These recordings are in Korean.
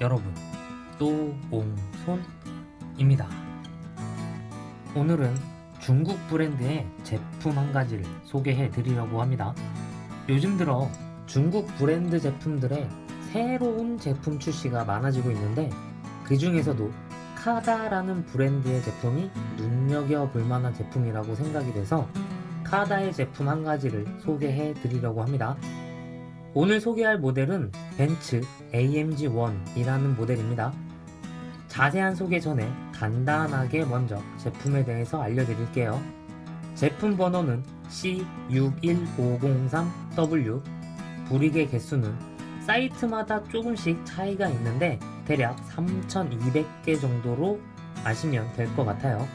여러분, 또 옹손입니다. 오늘은 중국 브랜드의 제품 한 가지를 소개해 드리려고 합니다. 요즘 들어 중국 브랜드 제품들의 새로운 제품 출시가 많아지고 있는데 그 중에서도 카다라는 브랜드의 제품이 눈여겨볼 만한 제품이라고 생각이 돼서 카다의 제품 한 가지를 소개해 드리려고 합니다. 오늘 소개할 모델은 벤츠 AMG1이라는 모델입니다. 자세한 소개 전에 간단하게 먼저 제품에 대해서 알려드릴게요. 제품 번호는 C61503W 불이개 개수는 사이트마다 조금씩 차이가 있는데 대략 3,200개 정도로 아시면 될 것 같아요.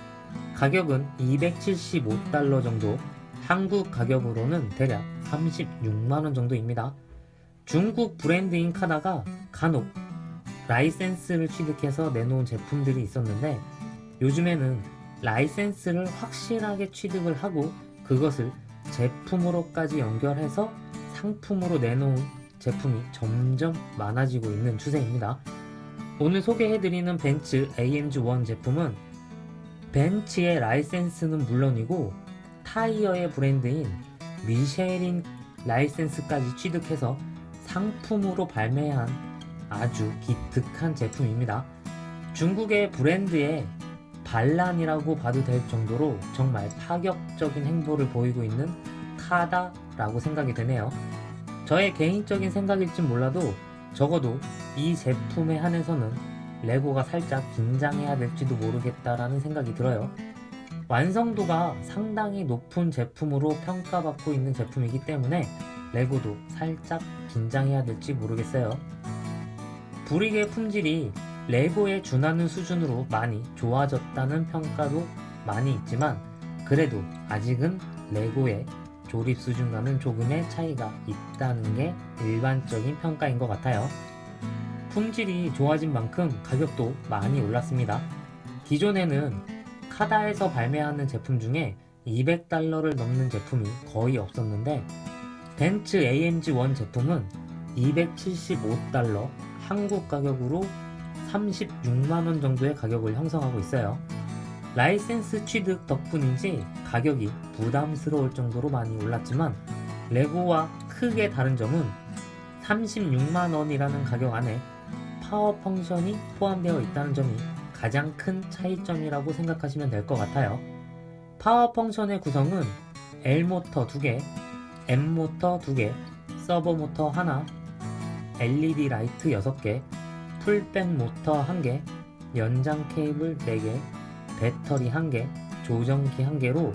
가격은 275달러 정도, 한국 가격으로는 대략 36만원 정도입니다. 중국 브랜드인 카다가 간혹 라이센스를 취득해서 내놓은 제품들이 있었는데 요즘에는 라이센스를 확실하게 취득을 하고 그것을 제품으로까지 연결해서 상품으로 내놓은 제품이 점점 많아지고 있는 추세입니다. 오늘 소개해드리는 벤츠 AMG1 제품은 벤츠의 라이센스는 물론이고 타이어의 브랜드인 미쉐린 라이센스까지 취득해서 상품으로 발매한 아주 기특한 제품입니다. 중국의 브랜드의 반란이라고 봐도 될 정도로 정말 파격적인 행보를 보이고 있는 카다라고 생각이 되네요. 저의 개인적인 생각일진 몰라도 적어도 이 제품에 한해서는 레고가 살짝 긴장해야 될지도 모르겠다라는 생각이 들어요. 완성도가 상당히 높은 제품으로 평가받고 있는 제품이기 때문에 레고도 살짝 긴장해야 될지 모르겠어요. 불이의 품질이 레고에 준하는 수준으로 많이 좋아졌다는 평가도 많이 있지만 그래도 아직은 레고의 조립 수준과는 조금의 차이가 있다는 게 일반적인 평가인 것 같아요. 품질이 좋아진 만큼 가격도 많이 올랐습니다. 기존에는 카다에서 발매하는 제품 중에 200달러를 넘는 제품이 거의 없었는데 벤츠 AMG1 제품은 275달러 한국 가격으로 36만원 정도의 가격을 형성하고 있어요. 라이센스 취득 덕분인지 가격이 부담스러울 정도로 많이 올랐지만 레고와 크게 다른 점은 36만원이라는 가격 안에 파워 펑션이 포함되어 있다는 점이 가장 큰 차이점이라고 생각하시면 될 것 같아요. 파워 펑션의 구성은 L 모터 2개, M 모터 2개, 서버 모터 하나, LED 라이트 6개, 풀백 모터 1개, 연장 케이블 4개, 배터리 1개, 조정키 1개로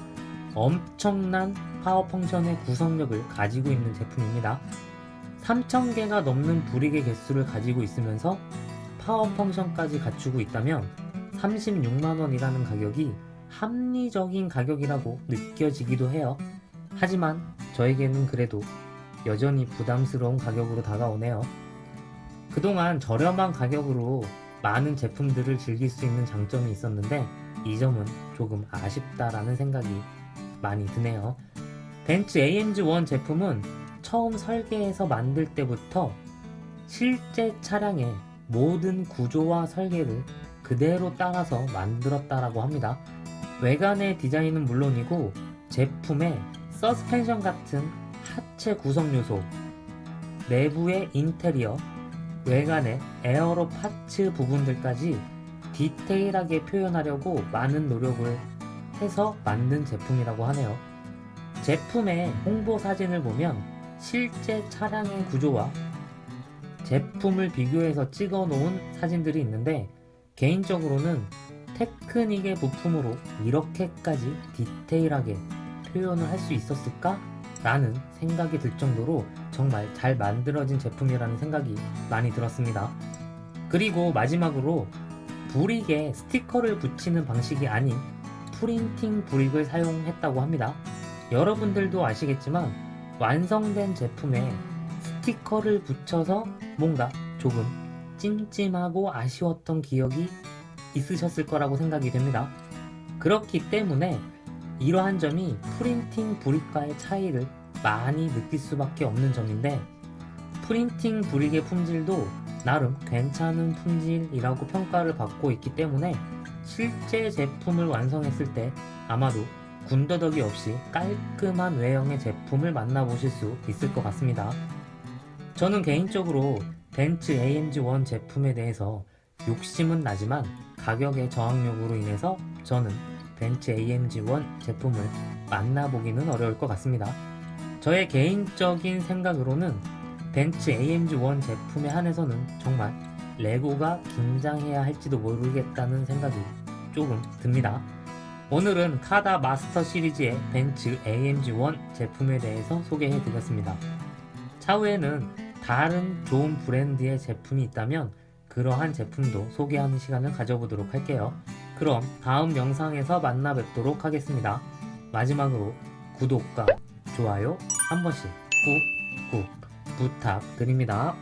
엄청난 파워 펑션의 구성력을 가지고 있는 제품입니다. 3000개가 넘는 불이개 개수를 가지고 있으면서 파워 펑션까지 갖추고 있다면 36만원이라는 가격이 합리적인 가격이라고 느껴지기도 해요. 하지만 저에게는 그래도 여전히 부담스러운 가격으로 다가오네요. 그동안 저렴한 가격으로 많은 제품들을 즐길 수 있는 장점이 있었는데 이 점은 조금 아쉽다라는 생각이 많이 드네요. 벤츠 AMG1 제품은 처음 설계해서 만들 때부터 실제 차량의 모든 구조와 설계를 그대로 따라서 만들었다라고 합니다. 외관의 디자인은 물론이고 제품의 서스펜션 같은 하체 구성 요소, 내부의 인테리어, 외관의 에어로 파츠 부분들까지 디테일하게 표현하려고 많은 노력을 해서 만든 제품이라고 하네요. 제품의 홍보 사진을 보면 실제 차량의 구조와 제품을 비교해서 찍어 놓은 사진들이 있는데 개인적으로는 테크닉의 부품으로 이렇게까지 디테일하게 표현을 할 수 있었을까? 라는 생각이 들 정도로 정말 잘 만들어진 제품이라는 생각이 많이 들었습니다. 그리고 마지막으로 브릭에 스티커를 붙이는 방식이 아닌 프린팅 브릭을 사용했다고 합니다. 여러분들도 아시겠지만 완성된 제품에 스티커를 붙여서 뭔가 조금 찜찜하고 아쉬웠던 기억이 있으셨을 거라고 생각이 됩니다. 그렇기 때문에 이러한 점이 프린팅 브릭과의 차이를 많이 느낄 수밖에 없는 점인데 프린팅 브릭의 품질도 나름 괜찮은 품질이라고 평가를 받고 있기 때문에 실제 제품을 완성했을 때 아마도 군더더기 없이 깔끔한 외형의 제품을 만나보실 수 있을 것 같습니다. 저는 개인적으로 벤츠 AMG1 제품에 대해서 욕심은 나지만 가격의 저항력으로 인해서 저는 벤츠 AMG1 제품을 만나보기는 어려울 것 같습니다. 저의 개인적인 생각으로는 벤츠 AMG1 제품에 한해서는 정말 레고가 긴장해야 할지도 모르겠다는 생각이 조금 듭니다. 오늘은 카다 마스터 시리즈의 벤츠 AMG1 제품에 대해서 소개해 드렸습니다. 차후에는 다른 좋은 브랜드의 제품이 있다면 그러한 제품도 소개하는 시간을 가져보도록 할게요. 그럼 다음 영상에서 만나 뵙도록 하겠습니다. 마지막으로 구독과 좋아요 한 번씩 꾹꾹 부탁드립니다.